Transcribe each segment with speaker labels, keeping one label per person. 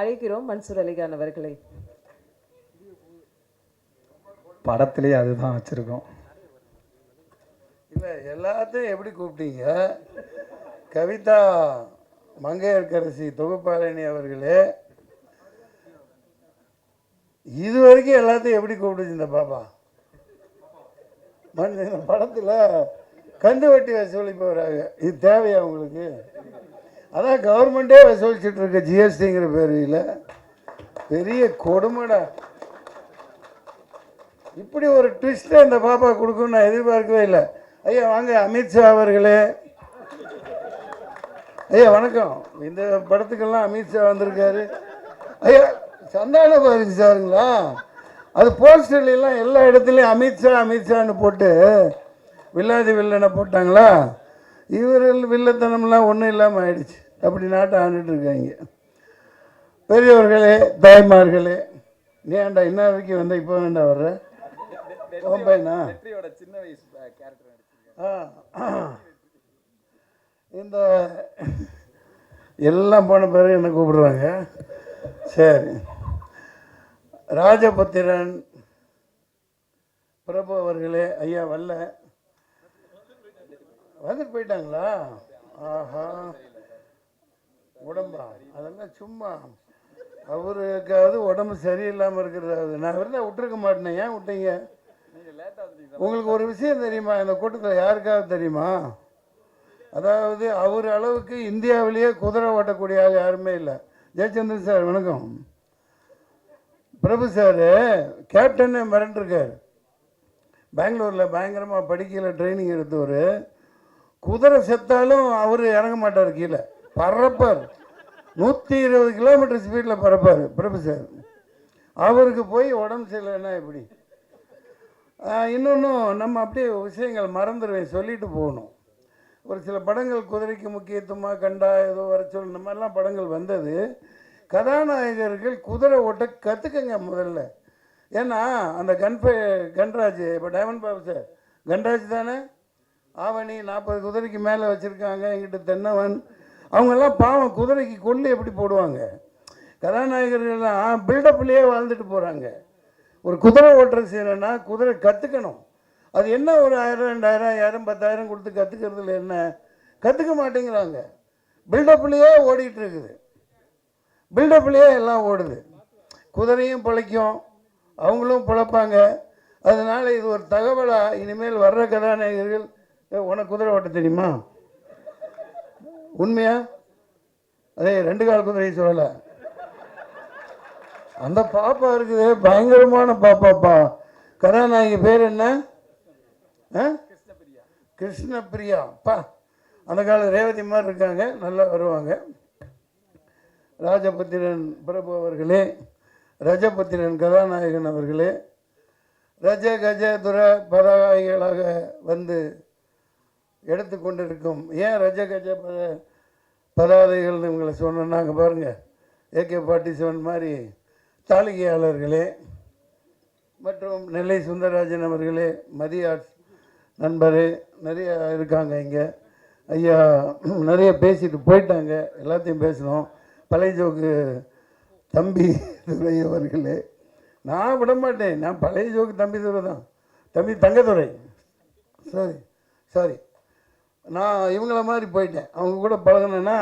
Speaker 1: அழைக்கிறோம் மன்சூர் அலிகான் அவர்களை.
Speaker 2: படத்துலேயே அதுதான் வச்சுருக்கோம்.
Speaker 3: இல்லை எல்லாத்தையும் எப்படி கூப்பிட்டீங்க? கவிதா மங்கையர்கரசி தொகுப்பாளினி அவர்களே இது வரைக்கும் எல்லாத்தையும் எப்படி கூப்பிடுச்சு இந்த பாப்பா? மண் இந்த படத்தில் கந்து வட்டி வசூலிப்பவராக இது தேவையா உங்களுக்கு? அதான் கவர்மெண்ட்டே வசூலிச்சுட்டு இருக்க ஜிஎஸ்டிங்கிற பேரில் பெரிய கொடுமைடா. இப்படி ஒரு ட்விஸ்ட்டை இந்த பாப்பா கொடுக்கும்னு நான் எதிர்பார்க்கவே இல்லை. ஐயா வாங்க அமித்ஷா அவர்களே. ஐயா வணக்கம். இந்த படத்துக்கெல்லாம் அமித்ஷா வந்திருக்காரு. ஐயா சந்தான பாரதி சாருங்களா? அது போஸ்டர்லாம் எல்லா இடத்துலையும் அமித்ஷா அமித்ஷான்னு போட்டு வில்லாதி வில்லனை போட்டாங்களா? இவர்கள் வில்லத்தனம்லாம் ஒன்றும் இல்லாமல் ஆயிடுச்சு. அப்படி நாட்டை ஆண்டுட்டு இருக்காங்க. பெரியவர்களே தாய்மார்களே நீ ஏன்டா இன்ன வரைக்கும் வந்த இப்போ வேண்டா வர்ற? பையனா?
Speaker 2: சின்ன வயசு கேரக்டர்.
Speaker 3: இந்த எல்லாம் போன பிறகு என்ன கூப்பிடுறாங்க? சரி. ராஜபத்திரன் பிரபு அவர்களே ஐயா வரல வந்துட்டு போயிட்டாங்களா? ஆஹா. உடம்பா. அதெல்லாம் சும்மா. அவருக்காவது உடம்பு சரியில்லாமல் இருக்கிறதாவது நான் இருந்தால் விட்டுருக்க மாட்டேனே. ஏன் விட்டீங்க? உங்களுக்கு ஒரு விஷயம் தெரியுமா? இந்த கூட்டத்தில் யாருக்காவது தெரியுமா? அதாவது அவர் அளவுக்கு இந்தியாவிலேயே குதிரை ஓட்டக்கூடிய ஆள் யாருமே இல்லை. ஜெயச்சந்திரன் சார் வணக்கம். பிரபு சார் கேப்டன்னு மிரண்டிருக்கார். பெங்களூரில் பயங்கரமாக படிக்கல ட்ரைனிங் எடுத்தவர். குதிரை செத்தாலும் அவர் இறங்க மாட்டார் கீழே. பறப்பார். நூற்றி இருபது கிலோமீட்டர் ஸ்பீடில் பறப்பார் பிரபு சார் அவருக்கு போய் உடம்பு சரியில்லைன்னா எப்படி? இன்னொன்றும் நம்ம அப்படியே விஷயங்கள் மறந்துடுவேன் சொல்லிட்டு போகணும். ஒரு சில படங்கள் குதிரைக்கு முக்கியத்துவமாக கண்டா ஏதோ வர சொல் இந்த மாதிரிலாம் படங்கள் வந்தது. கதாநாயகர்கள் குதிரை ஓட்ட கற்றுக்கங்க முதல்ல. ஏன்னா அந்த கண்பே கன்ராஜ் இப்போ டைமண்ட் பாபு சார் கன்ராஜ் தானே? ஆவணி நாற்பது குதிரைக்கு மேலே வச்சுருக்காங்க எங்கிட்ட தென்னவன் அவங்கெல்லாம் பாவம் குதிரைக்கு கொள்ளு எப்படி போடுவாங்க? கதாநாயகர்கள்லாம் பில்டப்லேயே வாழ்ந்துட்டு போகிறாங்க ஒரு குதிரை ஓட்டுற செய்யணும்னா குதிரை கற்றுக்கணும் அது என்ன ஒரு ஆயிரம் ரெண்டாயிரம் ஐயாயிரம் பத்தாயிரம் கொடுத்து கற்றுக்கிறதுல என்ன? கற்றுக்க மாட்டேங்கிறாங்க. பில்டப்லேயே ஓடிட்டு இருக்குது. பில்டப்லேயே எல்லாம் ஓடுது. குதிரையும் பிழைக்கும். அவங்களும் பிழைப்பாங்க. அதனால் இது ஒரு தகவலாக இனிமேல் வர்ற கதாநாயகர்கள் உனக்கு குதிரை ஓட்ட தெரியுமா? உண்மையா? அதே ரெண்டு கால் குதிரையை சொல்லலை. அந்த பாப்பா இருக்குது பயங்கரமான பாப்பாப்பா. கதாநாயகி பேர் என்ன? ஆ? கிருஷ்ணபிரியா அப்பா அந்த கால ரேவதி மாதிரி இருக்காங்க நல்லா வருவாங்க. ராஜபத்திரன் பிரபு அவர்களே ரஜபத்திரன் கதாநாயகன் அவர்களே ரஜ கஜ துர பதாயிகளாக வந்து எடுத்து கொண்டிருக்கும் ஏன் ரஜ கஜ பத பதாதைகள்னு இவங்களை சொன்னாங்க பாருங்கள் ஏகே ஃபார்ட்டி செவன் மாதிரி தாளிகையாளர்களே மற்றும் நெல்லை சுந்தரராஜன் அவர்களே மதிய ஆர்ட்ஸ் நண்பரே நிறைய இருக்காங்க இங்கே. ஐயா நிறைய பேசிட்டு போயிட்டாங்க. எல்லாத்தையும் பேசணும் பழைய ஜோக்கு தம்பி துறை அவர்களே. நான் விட மாட்டேன். நான் பழைய ஜோக்கு தம்பி துறை தான். தம்பி தங்கத்துறை சாரி சாரி நான் இவங்கள மாதிரி போயிட்டேன். அவங்க கூட பழகினேன்னா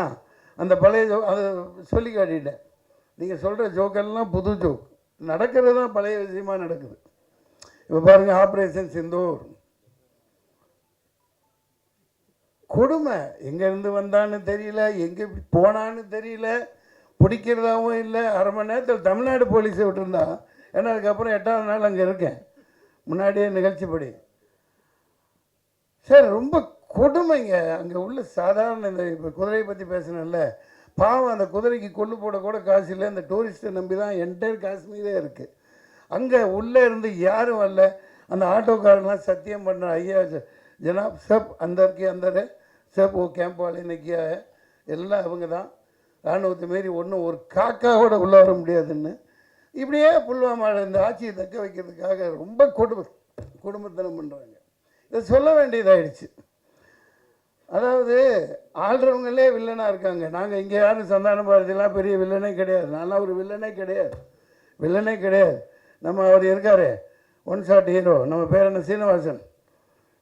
Speaker 3: அந்த பழைய ஜோ அதை சொல்லி காட்டிட்டேன். நீங்கள் சொல்கிற ஜோக்கெல்லாம் புது ஜோக். நடக்கிறது தான் பழைய விஷயமா நடக்குது. இப்போ பாருங்கள் ஆப்ரேஷன் சிந்தூர் கொடுமை. எங்கேருந்து வந்தான்னு தெரியல எங்கே போனான்னு தெரியல பிடிக்கிறதாகவும் இல்லை. அரை மணி நேரத்தில் தமிழ்நாடு போலீஸை விட்டுருந்தா ஏன்னா அதுக்கப்புறம் எட்டாவது நாள் அங்கே இருக்கேன். முன்னாடியே நிகழ்ச்சிப்படி. சார் ரொம்ப கொடுமைங்க. அங்கே உள்ள சாதாரண இந்த இப்போ குதிரையை பற்றி பேசினேன்ல. பாவம் அந்த குதிரைக்கு கொள்ளு போட கூட காசு இல்லை. இந்த டூரிஸ்ட்டை நம்பி தான் என்டையர் காஷ்மீரே இருக்குது அங்கே உள்ளே இருந்து யாரும் வரல. அந்த ஆட்டோக்காரங்களாம் சத்தியம் பண்ண ஐயா ஜனாப் சப் அந்தர்க்கு அந்தர். சப் ஓ கேம்ப் வாலே நிற்கியா எல்லாம் அவங்க தான். இராணுவத்தை மாரி ஒன்றும் ஒரு காக்காவோட கூட உள்ளே வர முடியாதுன்னு. இப்படியே புல்வாமாவில் இந்த ஆட்சியை தக்க வைக்கிறதுக்காக ரொம்ப குடும்ப குடும்பத்தனம் பண்ணுறாங்க இதை சொல்ல வேண்டியதாகிடுச்சு அதாவது ஆள்றவங்களே வில்லனாக இருக்காங்க. நாங்கள் இங்கே யாரும் சந்தான பாரதியெல்லாம் பெரிய வில்லனே கிடையாது. நான்லாம் ஒரு வில்லனே கிடையாது. வில்லனே கிடையாது. நம்ம அவர் இருக்கார். ஒன் ஷாட் ஹீரோ நம்ம பேர் என்ன? சீனிவாசன்.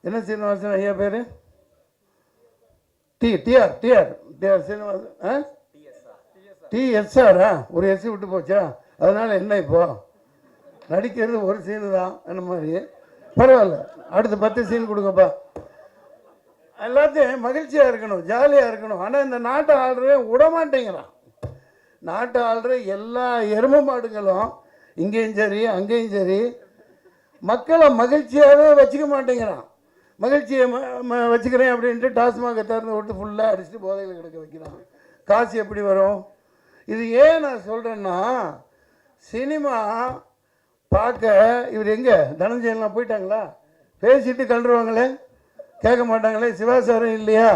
Speaker 3: என்ன சீனிவாசன் ஐயா பேர்? T TR TR. TR Srinivasan ஆ? டிஎஸ்ஆரா ஒரு எஸ் விட்டு போச்சா? அதனால் என்ன இப்போ? நடிக்கிறது ஒரு சீனு தான். அந்த மாதிரி? பரவாயில்ல. அடுத்து பத்து சீன் கொடுங்கப்பா. எல்லாத்தையும் மகிழ்ச்சியாக இருக்கணும் ஜாலியாக இருக்கணும். ஆனால் இந்த நாட்டை ஆள்றவே விட மாட்டேங்கிறான் நாட்டை ஆள்ற எல்லா எரும மாடுகளும் இங்கேயும் சரி அங்கேயும் சரி மக்களை மகிழ்ச்சியாகவே வச்சுக்க மாட்டேங்கிறான். மகிழ்ச்சியை ம- ம- வச்சுக்கிறேன் அப்படின்ட்டு டாஸ்மாக திறந்து விட்டு ஃபுல்லாக அடிச்சுட்டு போதையில் கிடக்க வைக்கிறான். காசு எப்படி வரும்? இது ஏன் நான் சொல்கிறேன்னா சினிமா பார்க்க இவர் எங்கே? தனஞ்சயன்லாம் போயிட்டாங்களா? பேசிட்டு கண்டுருவாங்களே? கேட்க மாட்டாங்களே சிவாசாரம் இல்லையா?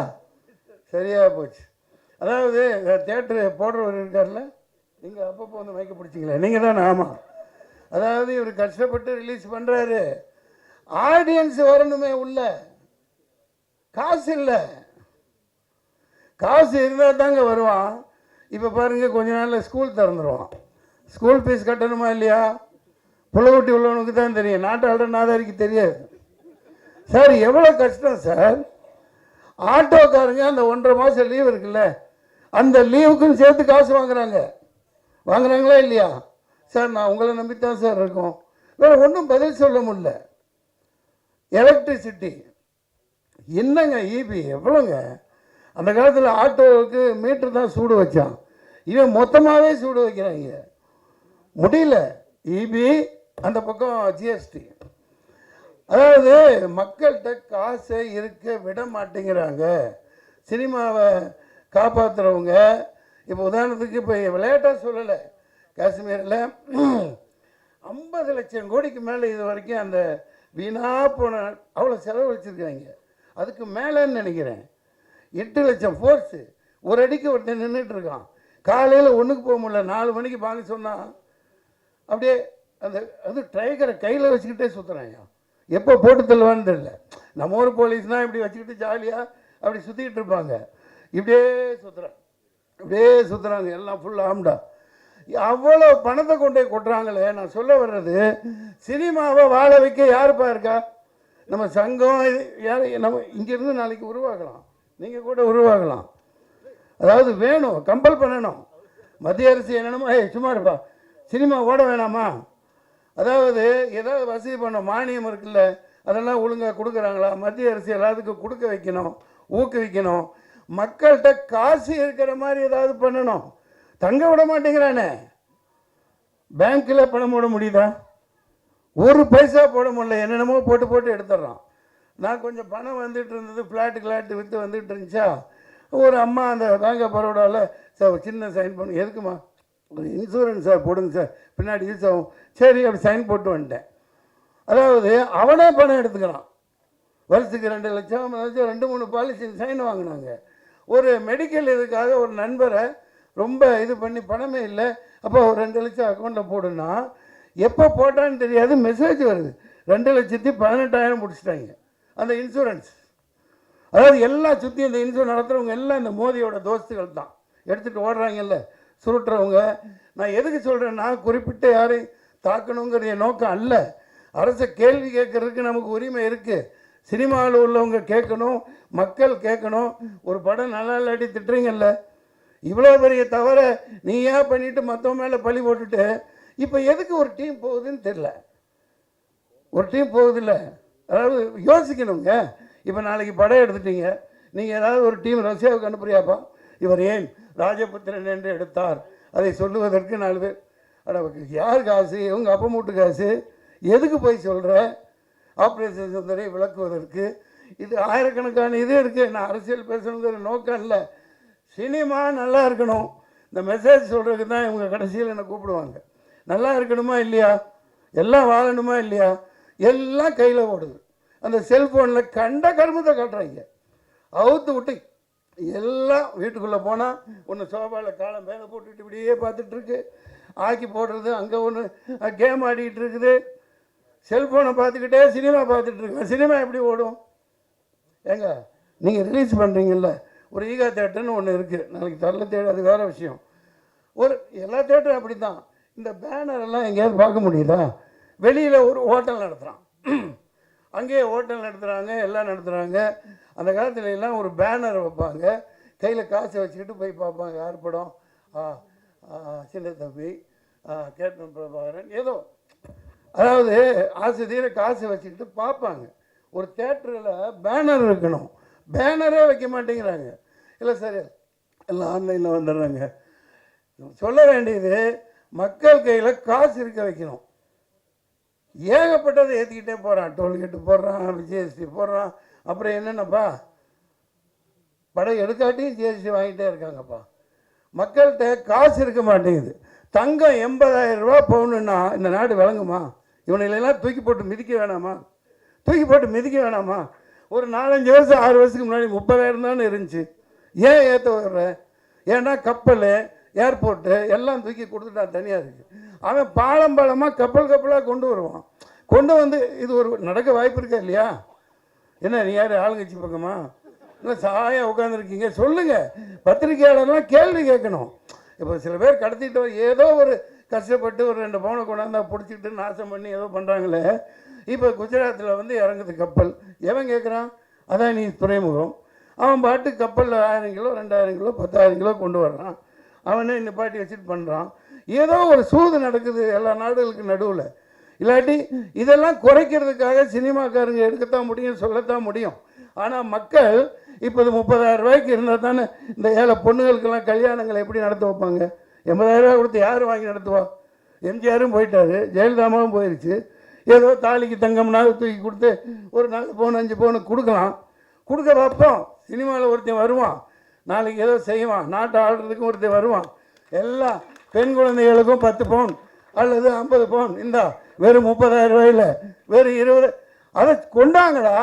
Speaker 3: சரியாக போச்சு. அதாவது தேட்டரு போடுறவர் இருக்கார்ல நீங்கள் அப்பப்போ வந்து மயக்க பிடிச்சிங்களே நீங்கள் தானே ஆமாம் அதாவது இவர் கஷ்டப்பட்டு ரிலீஸ் பண்ணுறாரு ஆடியன்ஸ் வரணுமே உள்ள. காசு இல்லை. காசு இருந்தால் தாங்க வருவான். இப்போ பாருங்கள் கொஞ்ச நாளில் ஸ்கூல் திறந்துருவான். ஸ்கூல் ஃபீஸ் கட்டணுமா இல்லையா? புள்ளகுட்டி உள்ளவனுக்கு தான் தெரியும். நாட்டாள நாதாரிக்கு தெரியாது. சார் எவ்வளோ கஷ்டம் சார்? ஆட்டோக்காரங்க அந்த ஒன்றரை மாதம் லீவ் இருக்குல்ல அந்த லீவுக்கும் சேர்த்து காசு வாங்குறாங்க. வாங்குறாங்களா இல்லையா? சார் நான் உங்களை நம்பி தான் சார் இருக்கோம். வேறு ஒன்றும் பதில் சொல்ல முடியல. எலக்ட்ரிசிட்டி என்னங்க ஈபி எவ்வளோங்க அந்த காலத்தில் ஆட்டோவுக்கு மீட்டர் தான் சூடு வச்சான். இவன் மொத்தமாகவே சூடு வைக்கிறாங்க. முடியல. இபி அந்த பக்கம் ஜிஎஸ்டி அதாவது மக்கள்கிட்ட காசை இருக்க விட மாட்டேங்கிறாங்க. சினிமாவை காப்பாற்றுறவங்க இப்போ உதாரணத்துக்கு இப்போ விளையாட்டாக சொல்லலை. காஷ்மீரில் ஐம்பது லட்சம் கோடிக்கு மேலே இது வரைக்கும் அந்த வீணாக போன அவ்வளோ செலவழிச்சிருக்காங்க அதுக்கு மேலேன்னு நினைக்கிறேன். எட்டு லட்சம் ஃபோர்ஸு ஒரு அடிக்கு ஒருத்தன் நின்றுட்டு இருக்கான். காலையில் ஒன்றுக்கு போக முடியல நாலு மணிக்கு வாங்க சொன்னால் அப்படியே அந்த அது ட்ரைகரை கையில் வச்சுக்கிட்டே சுற்றுறாங்க எப்போ போட்டு தள்ளுவான்னு தெரியல. நம்ம ஊர் போலீஸ்னால் இப்படி வச்சுக்கிட்டு ஜாலியாக அப்படி சுற்றிக்கிட்டு இருப்பாங்க. இப்படியே சுற்றுறாங்க இப்படியே சுற்றுறாங்க எல்லாம் ஃபுல் ஆம்டா அவ்வளோ பணத்தை கொண்டு கொட்டுறாங்களே. நான் சொல்ல வர்றது சினிமாவை வாழ வைக்க யாருப்பா இருக்கா நம்ம சங்கம் யார் நம்ம இங்கேருந்து நாளைக்கு உருவாக்கலாம் நீங்கள் கூட உருவாகலாம். அதாவது வேணும் கம்பல் பண்ணணும். மத்திய அரசு என்னென்னமோ ஏய் சும்மா இருப்பா. சினிமா ஓட வேணாமா? அதாவது ஏதாவது வசதி பண்ண மானியம் இருக்குல்ல அதெல்லாம் ஒழுங்காக கொடுக்குறாங்களா? மத்திய அரசு எல்லாத்துக்கும் கொடுக்க வைக்கணும் ஊக்குவிக்கணும். மக்கள்கிட்ட காசு இருக்கிற மாதிரி ஏதாவது பண்ணணும். தங்க விட மாட்டேங்கிறானே. பேங்க்கில் பணம் போட முடியுதா? ஒரு பைசா போட முடியல என்னென்னமோ போட்டு போட்டு எடுத்துட்றான். நான் கொஞ்சம் பணம் வந்துட்டு இருந்தது ஃப்ளாட்டு கிளாட்டு விற்று வந்துட்டு இருந்துச்சா? ஒரு அம்மா அந்த பேங்க் ஆஃப் பரோடாவில் சார் சின்ன சைன் பண்ணு எதுக்குமா இன்சூரன்ஸ் சார் போடுங்க சார். பின்னாடி யூஸ் ஆகும் சரி அப்படி சைன் போட்டு வந்துட்டேன். அதாவது அவனே பணம் எடுத்துக்கிறான். வருஷத்துக்கு ரெண்டு லட்சம் லட்சம் ரெண்டு மூணு பாலிசி சைன் வாங்கினாங்க. ஒரு மெடிக்கல் இதுக்காக ஒரு நண்பரை ரொம்ப இது பண்ணி பணமே இல்லை. அப்போ ஒரு ரெண்டு லட்சம் அக்கௌண்ட்டில் போடுனா எப்போ போட்டான்னு தெரியாது மெசேஜ் வருது. ரெண்டு லட்சத்தி பதினெட்டாயிரம் முடிச்சிட்டாங்க. அந்த இன்சூரன்ஸ் அதாவது எல்லா சுற்றி இந்த இன்சூரன்ஸ் நடத்துகிறவங்க எல்லாம் இந்த மோதியோட தோஸ்துகள் தான். எடுத்துகிட்டு ஓடுறாங்கல்ல. சுருட்டுறவங்க. நான் எதுக்கு சொல்கிறேன்னா குறிப்பிட்ட யாரையும் தாக்கணுங்கிற நோக்கம் அல்ல. அரசை கேள்வி கேட்கறதுக்கு நமக்கு உரிமை இருக்குது சினிமாவில் உள்ளவங்க கேட்கணும் மக்கள் கேட்கணும். ஒரு படம் நல்லா இல்லாட்டி திட்டுறீங்கல்ல. இவ்வளோ பெரிய தவிர நீ ஏன் பண்ணிவிட்டு மற்றவங்க மேலே பழி போட்டுட்டு? இப்போ எதுக்கு ஒரு டீம் போகுதுன்னு தெரில ஒரு டீம் போகுதில்ல. அதாவது யோசிக்கணுங்க. இப்போ நாளைக்கு படம் எடுத்துட்டீங்க. நீங்கள் ஏதாவது ஒரு டீம் ரஷ்யாவுக்கு அனுப்புறியாப்பா? இவர் ஏன் ராஜபுத்திரன் என்று எடுத்தார். அதை சொல்லுவதற்கு நாலு பேர் அட யார் காசு? இவங்க அப்பா மூட்டு காசு? எதுக்கு போய் சொல்கிற ஆப்ரேஷன் சுந்தரை விளக்குவதற்கு இது ஆயிரக்கணக்கான இது இருக்குது நான் அரசியல் பேசணுங்கிற நோக்கம் இல்லை. சினிமா நல்லா இருக்கணும். இந்த மெசேஜ் சொல்கிறதுக்கு தான் இவங்க கடைசியில் என்னை கூப்பிடுவாங்க. நல்லா இருக்கணுமா இல்லையா? எல்லாம் வாழணுமா இல்லையா? எல்லாம் கையில் ஓடுது. அந்த செல்ஃபோனில் கண்ட கருமத்தை காட்டுறாங்க. அவுத்து விட்டு எல்லாம் வீட்டுக்குள்ளே போனால் ஒன்று சோஃபாவில் காலம் மேலே போட்டுட்டு இப்படியே பார்த்துட்ருக்கு ஆக்கி போடுறது அங்கே ஒன்று கேம் ஆடிக்கிட்டு இருக்குது. செல்ஃபோனை பார்த்துக்கிட்டே சினிமா பார்த்துட்ருக்கேன் சினிமா எப்படி ஓடும்? ஏங்க நீங்கள் ரிலீஸ் பண்ணுறீங்கல்ல ஒரு ஈகா தேட்டர்னு ஒன்று இருக்குது நாளைக்கு தரல தேட்டர் அது வேறு விஷயம். ஒரு எல்லா தேட்டரும் அப்படி தான் இந்த பேனர் எல்லாம் எங்கேயாவது பார்க்க முடியுதா? வெளியில் ஒரு ஹோட்டல் நடத்துகிறான் அங்கேயே ஹோட்டல் நடத்துகிறாங்க எல்லாம் நடத்துகிறாங்க அந்த காலத்துல எல்லாம் ஒரு பேனர் வைப்பாங்க. கையில் காசை வச்சுக்கிட்டு போய் பார்ப்பாங்க யார் படம் ஆ ஆ, சின்ன தம்பி ஆ, கேப்டன் பிரபாகரன் ஏதோ. அதாவது ஆசிரியர் காசு வச்சுக்கிட்டு பார்ப்பாங்க. ஒரு தேட்டரில் பேனர் இருக்கணும். பேனரே வைக்க மாட்டேங்கிறாங்க. இல்லை சார் எல்லாம் ஆன்லைனில் வந்துடுறாங்க. சொல்ல வேண்டியது மக்கள் கையில் காசு இருக்க வைக்கணும். ஏகப்பட்டதை ஏற்றிக்கிட்டே போகிறான் டோல்கேட்டு போடுறான் ஜிஎஸ்டி போடுறான். அப்புறம் என்னென்னப்பா? படம் எடுக்காட்டியும் ஜிஎஸ்டி வாங்கிட்டே இருக்காங்கப்பா. மக்கள்கிட்ட காசு இருக்க மாட்டேங்குது. தங்கம் எண்பதாயிரம் ரூபா பவுனுன்னா இந்த நாடு விளங்குமா? இவனைகளெல்லாம் தூக்கி போட்டு மிதிக்க வேணாமா? தூக்கி போட்டு மிதிக்க வேணாமா? ஒரு நாலஞ்சு வருஷம் ஆறு வருஷத்துக்கு முன்னாடி முப்பதாயிரம் தானே இருந்துச்சு. ஏன் ஏற்ற வர்ற? ஏன்னா கப்பல் ஏர்போர்ட்டு எல்லாம் தூக்கி கொடுத்துட்டான் தனியாக இருக்குது அவன் பாலம் பாலமாக கப்பல் கப்பலாக கொண்டு வருவான். கொண்டு வந்து இது ஒரு நடக்க வாய்ப்பு இருக்கா இல்லையா? என்ன நீ யார்? ஆளுங்கட்சி பக்கமா? இல்லை சாயா உட்காந்துருக்கீங்க சொல்லுங்கள் பத்திரிகையாளர்லாம் கேள்வி கேட்கணும். இப்போ சில பேர் கடத்திட்டு ஏதோ ஒரு கஷ்டப்பட்டு ஒரு ரெண்டு பவுனை கொண்டாந்தா பிடிச்சிக்கிட்டு நாசம் பண்ணி ஏதோ பண்ணுறாங்களே இப்போ குஜராத்தில் வந்து இறங்குது கப்பல். எவன் கேட்குறான் அதான் நீ துறைமுகம். அவன் பாட்டு கப்பலில் ஆயிரம் கிலோ ரெண்டாயிரம் கிலோ பத்தாயிரம் கிலோ கொண்டு வர்றான். அவனே நிப்பாட்டி வச்சுட்டு பண்ணுறான் ஏதோ ஒரு சூது நடக்குது எல்லா நாடுகளுக்கு நடுவில். இல்லாட்டி இதெல்லாம் குறைக்கிறதுக்காக சினிமாக்காரங்க எடுக்கத்தான் முடியும் சொல்லத்தான் முடியும். ஆனால் மக்கள் இப்போ இது முப்பதாயிரம் ரூபாய்க்கு இருந்தால் தானே இந்த ஏழை பொண்ணுகளுக்கெல்லாம் கல்யாணங்களை எப்படி நடத்த வைப்பாங்க? எண்பதாயிரம் ரூபா கொடுத்து யார் வாங்கி நடத்துவா? எம்ஜிஆரும் போயிட்டாரு ஜெயலலிதாமாவும் போயிடுச்சு ஏதோ தாலிக்கு தங்கம்னாலும் தூக்கி கொடுத்து ஒரு நாலு பவுன் அஞ்சு பவுனு கொடுக்கலாம். கொடுக்குற வைப்போம். சினிமாவில் ஒருத்தன் வருவான். நாளைக்கு ஏதோ செய்வான். நாட்டை ஆடுறதுக்கும் ஒருத்தன் வருவான். எல்லாம் பெண் குழந்தைகளுக்கும் பத்து பவுன் அல்லது ஐம்பது பவுன். இந்தா வெறும் முப்பதாயிரம் ரூபாயில் வெறும் இருபது. அதை கொண்டாங்கடா.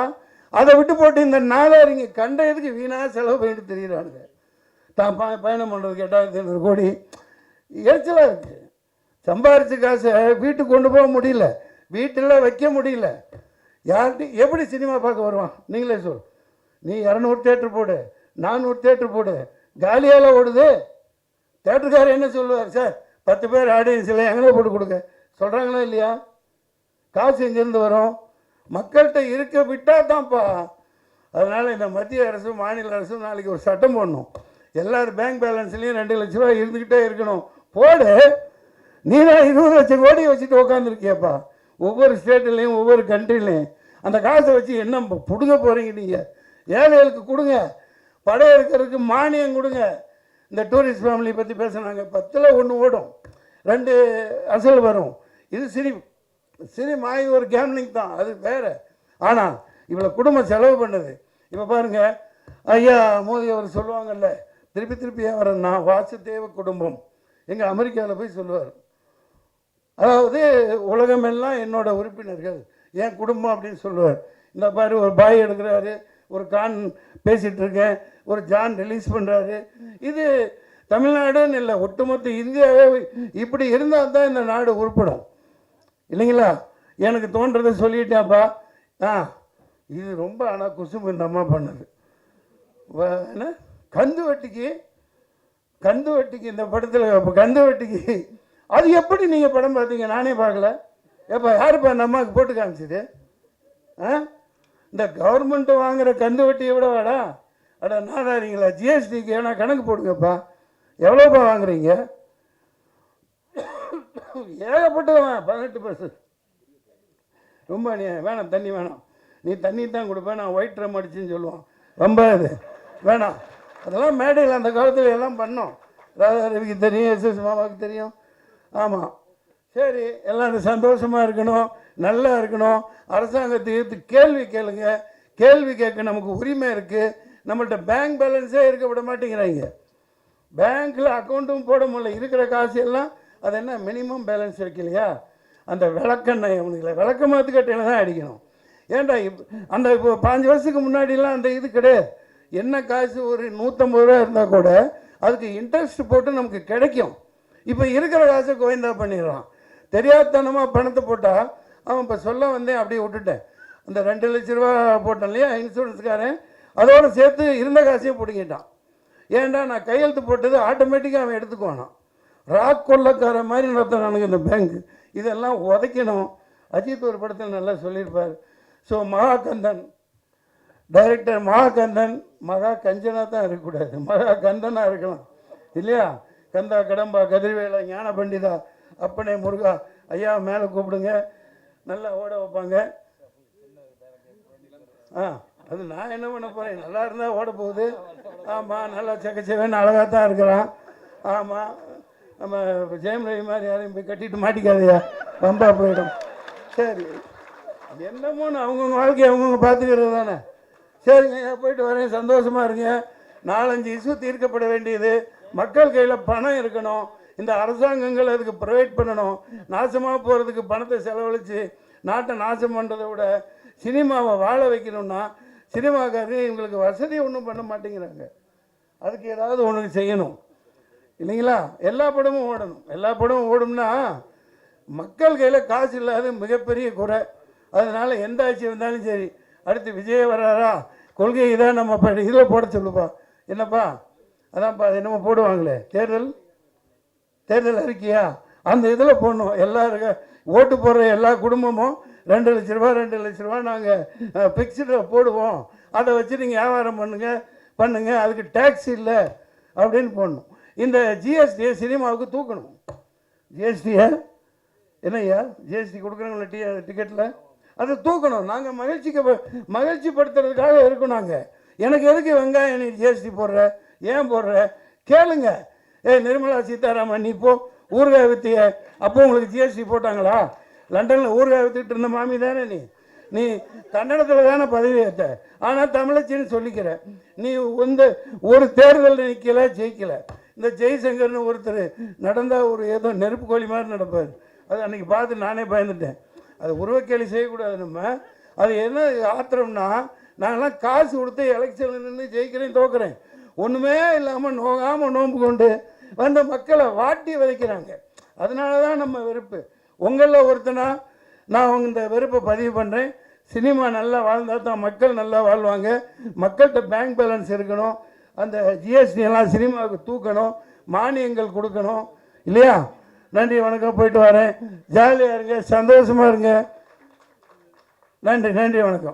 Speaker 3: அதை விட்டு போட்டு இந்த நாலாரிங்க கண்ட எதுக்கு வீணாக செலவு பண்ணிட்டு தெரிகிறானுங்க தான் ப பயணம் பண்ணுறதுக்கு எட்டாயிரத்தி ஐநூறு கோடி. எரிச்சலாக இருக்குது சம்பாரித்த காசை வீட்டுக்கு கொண்டு போக முடியல. வீட்டில் வைக்க முடியல. யார்கிட்ட எப்படி சினிமா பார்க்க வருவான்? நீங்களே சொல். நீ இரநூறு தேட்டர் போடு நானூறு தேட்டர் போடு. காலியால் ஓடுது. தேட்டருக்காரர் என்ன சொல்லுவார்? சார் பத்து பேர் ஆடியன்ஸில் எங்கே போட்டு கொடுங்க. சொல்கிறாங்களா இல்லையா? காசு எங்கேருந்து வரும்? மக்கள்கிட்ட இருக்க விட்டால் தான்ப்பா அதனால் இந்த மத்திய அரசும் மாநில அரசும் நாளைக்கு ஒரு சட்டம் போடணும். எல்லோரும் பேங்க் பேலன்ஸ்லேயும் ரெண்டு லட்ச ரூபா இருந்துக்கிட்டே இருக்கணும். போடு. நீ தான் இருபது லட்சம் கோடி வச்சுட்டு உட்காந்துருக்கியப்பா ஒவ்வொரு ஸ்டேட்லேயும் ஒவ்வொரு கண்ட்ரிலையும். அந்த காசை வச்சு என்ன பிடுங்க போகிறீங்க நீங்கள் ஏழைகளுக்கு கொடுங்க. படம் எடுக்கிறதுக்கு மானியம் கொடுங்க. இந்த டூரிஸ்ட் ஃபேமிலி பற்றி பேசுனாங்க. பத்தில் ஒன்று ஓடும். ரெண்டு அசல் வரும். இது சினி சினிமா இது ஒரு கேம்லிங் தான். அது வேறு. ஆனால் இவ்வளோ குடும்பம் செலவு பண்ணுது. இப்போ பாருங்கள் ஐயா மோதி அவர் சொல்லுவாங்கல்ல திருப்பி திருப்பி ஏன் நான் வாசுதேவ குடும்பம். எங்கள் அமெரிக்காவில் போய் சொல்லுவார். அதாவது உலகமெல்லாம் என்னோட உறுப்பினர்கள் என் குடும்பம் அப்படின்னு சொல்லுவார். இந்த பாரு ஒரு பாய் எடுக்கிறாரு. ஒரு கான் பேசிகிட்டு இருக்கேன் ஒரு ஜான் ரிலீஸ் பண்ணுறாரு இது தமிழ்நாடுன்னு இல்லை ஒட்டுமொத்த இந்தியாவே இப்படி இருந்தால் தான் இந்த நாடு உருப்படும். இல்லைங்களா? எனக்கு தோன்றதை சொல்லிட்டேன்ப்பா. ஆ இது ரொம்ப ஆனால் குசும்பு இந்த அம்மா பண்ணது என்ன? கந்து வட்டிக்கு கந்து வட்டிக்கு இந்த படத்தில் கந்து வட்டிக்கு அது எப்படி நீங்கள் படம் பார்த்தீங்க? நானே பார்க்கல. ஏப்பா யாருப்பா? அந்த அம்மாவுக்கு போட்டு காமிச்சது? ஆ? இந்த கவர்மெண்ட்டு வாங்குற கந்து வட்டியை விட வேடா. அட நாடாரிங்களா ஜிஎஸ்டிக்கு ஏன்னா கணக்கு போடுங்கப்பா. எவ்வளோப்பா வாங்குறீங்க? ஏகப்பட்டவன் பதினெட்டு பர்சன்ட் ரொம்ப நீ வேணாம் தண்ணி வேணாம். நீ தண்ணி தான் கொடுப்பேன் நான் ஒயிட் ட்ரம் அடிச்சுன்னு சொல்லுவான். ரொம்ப இது வேணாம். அதெல்லாம் மேடையில் அந்த காலத்தில் எல்லாம் பண்ணோம். ராதாரவிக்கு தெரியும் எஸ் மாமாவுக்கு தெரியும். ஆமாம் சரி எல்லாரும் சந்தோஷமாக இருக்கணும் நல்லா இருக்கணும். அரசாங்கத்தை கேள்வி கேளுங்க. கேள்வி கேட்க நமக்கு உரிமை இருக்குது நம்மள்ட்ட பேங்க் பேலன்ஸே இருக்க விட மாட்டேங்கிறாங்க. பேங்க்கில் அக்கௌண்ட்டும் போட முடியல. இருக்கிற காசு எல்லாம் அது என்ன மினிமம் பேலன்ஸ் வைக்கலையா? அந்த விளக்கெண்ணெய் அவனுங்களை விளக்க மாற்று கட்டையில் தான் அடிக்கணும். ஏன்டா இப் அந்த இப்போ பாஞ்சு வருஷத்துக்கு முன்னாடிலாம் அந்த இது கிடையாது. என்ன காசு? ஒரு நூற்றம்பது ரூபா இருந்தால் கூட அதுக்கு இன்ட்ரெஸ்ட் போட்டு நமக்கு கிடைக்கும். இப்போ இருக்கிற காசை கோவிந்தா பண்ணிடுறான் தெரியாதனமாக பணத்தை போட்டால் அவன் இப்போ சொல்ல வந்தேன் அப்படியே விட்டுட்டேன். அந்த ரெண்டு லட்ச ரூபா போட்டேன் இல்லையா இன்சூரன்ஸ்காரன்? அதோடு சேர்த்து இருந்த காசையும் பிடிங்கிட்டான் ஏன்டா நான் கையெழுத்து போட்டது ஆட்டோமேட்டிக்காக அவன் எடுத்துக்குவானான் ராக் கொள்ளக்கார மாதிரி நடத்தினானுங்க இந்த பேங்க் இதெல்லாம் உதைக்கணும். அஜித் ஒரு படத்தில் நல்லா சொல்லியிருப்பார். ஸோ மகாகந்தன் டைரக்டர் மகாகந்தன் மகா கஞ்சனாக தான் இருக்கக்கூடாது. மகா கந்தனாக இருக்கலாம். இல்லையா? கந்தா கடம்பா கதிர்வேலா ஞான பண்டிதா அப்பனே முருகா ஐயா மேலே கூப்பிடுங்க. நல்லா ஓட வைப்பாங்க. ஆ அது நான் என்ன பண்ண போகிறேன் நல்லா இருந்தால் ஓட போகுது. ஆமாம் நல்லா செக்கச்சேவன் அழகாக தான் இருக்கிறான். ஆமாம் நம்ம ஜெயம் ரவி மாதிரி யாரையும் போய் கட்டிட்டு மாட்டிக்காதையா? பம்பா போயிடும். சரி. என்னமோன்னு அவங்கவுங்க வாழ்க்கையை அவங்கவுங்க பார்த்துக்கிறது தானே. சரிங்க ஐயா போயிட்டு வரேன். சந்தோஷமாக இருங்க. நாலஞ்சு இஷ்யூ தீர்க்கப்பட வேண்டியது. மக்கள் கையில் பணம் இருக்கணும். இந்த அரசாங்கங்கள் அதுக்கு ப்ரொவைட் பண்ணணும். நாசமாக போகிறதுக்கு பணத்தை செலவழித்து நாட்டை நாசம் பண்ணுறதை விட சினிமாவை வாழ வைக்கணும்னா சினிமாக்காரங்க இவங்களுக்கு வசதி ஒன்றும் பண்ண மாட்டேங்கிறாங்க. அதுக்கு ஏதாவது ஒன்று செய்யணும். இல்லைங்களா? எல்லா படமும் ஓடணும். எல்லா படமும் ஓடும்னா மக்கள் கையில் காசு இல்லாத மிகப்பெரிய குறை. அதனால் எந்த ஆட்சி வந்தாலும் சரி அடுத்து விஜய் வர்றாரா? கொள்கை இதான் நம்ம இதில் போட சொல்லுப்பா என்னப்பா? அதான்ப்பா என்னமோ போடுவாங்களே. தேர்தல்? தேர்தல் அறிக்கையா? அந்த இதில் போடணும். எல்லாருக்கும் ஓட்டு போடுற எல்லா குடும்பமும் ரெண்டு லட்ச ரூபா ரெண்டு லட்ச ரூபா நாங்கள் ஃபிக்ஸ்டில் போடுவோம். அதை வச்சு நீங்கள் வியாபாரம் பண்ணுங்கள் பண்ணுங்கள் அதுக்கு டேக்ஸ் இல்லை அப்படின்னு போடணும். இந்த ஜிஎஸ்டியை சினிமாவுக்கு தூக்கணும். ஜிஎஸ்டியை என்னய்யா? ஜிஎஸ்டி கொடுக்குறவங்கள டி டிக்கெட்டில் அதை தூக்கணும். நாங்கள் மகிழ்ச்சிக்கு மகிழ்ச்சி மகிழ்ச்சிப்படுத்துறதுக்காக இருக்கோம் நாங்கள் எனக்கு எதுக்கு வெங்காயம் நீ ஜிஎஸ்டி போடுற? ஏன் போடுற? கேளுங்கள் ஏ நிர்மலா சீதாராமன் நீ போ. ஊறுகாய் வித்திய அப்போ உங்களுக்கு ஜிஎஸ்டி போட்டாங்களா? லண்டனில் ஊறுகாய் வித்துட்டு இருந்த மாமி தானே நீ? நீ கன்னடத்தில் தானே பதவி ஏற்ற ஆனால் தமிழச்சின்னு சொல்லிக்கிற. நீ வந்து ஒரு தேர்தலில் நிற்கல ஜெயிக்கல. இந்த ஜெய்சங்கர்னு ஒருத்தர் நடந்தால் ஒரு ஏதோ நெருப்பு கோழி மாதிரி நடப்பார். அது அன்னைக்கு பார்த்து நானே பயந்துட்டேன். அது உருவக்கேலி செய்யக்கூடாது நம்ம. அது என்ன ஆத்திரம்னா நாங்களாம் காசு கொடுத்து எலெக்ஷனில் நின்று ஜெயிக்கிறேன் தோக்குறேன். ஒன்றுமே இல்லாமல் நோகாமல் நோன்பு கொண்டு வந்து மக்களை வாட்டி விதைக்கிறாங்க. அதனால தான் நம்ம வெறுப்பு. உங்களில் ஒருத்தனா நான் இந்த வெறுப்பை பதிவு பண்ணுறேன் சினிமா நல்லா வாழ்ந்தால் தான் மக்கள் நல்லா வாழ்வாங்க. மக்கள்கிட்ட பேங்க் பேலன்ஸ் இருக்கணும். அந்த ஜிஎஸ்டி எல்லாம் சினிமாவுக்கு தூக்கணும். மானியங்கள் கொடுக்கணும். இல்லையா? நன்றி வணக்கம் போயிட்டு வரேன். ஜாலியாக இருங்க சந்தோஷமாக இருங்க. நன்றி நன்றி வணக்கம்.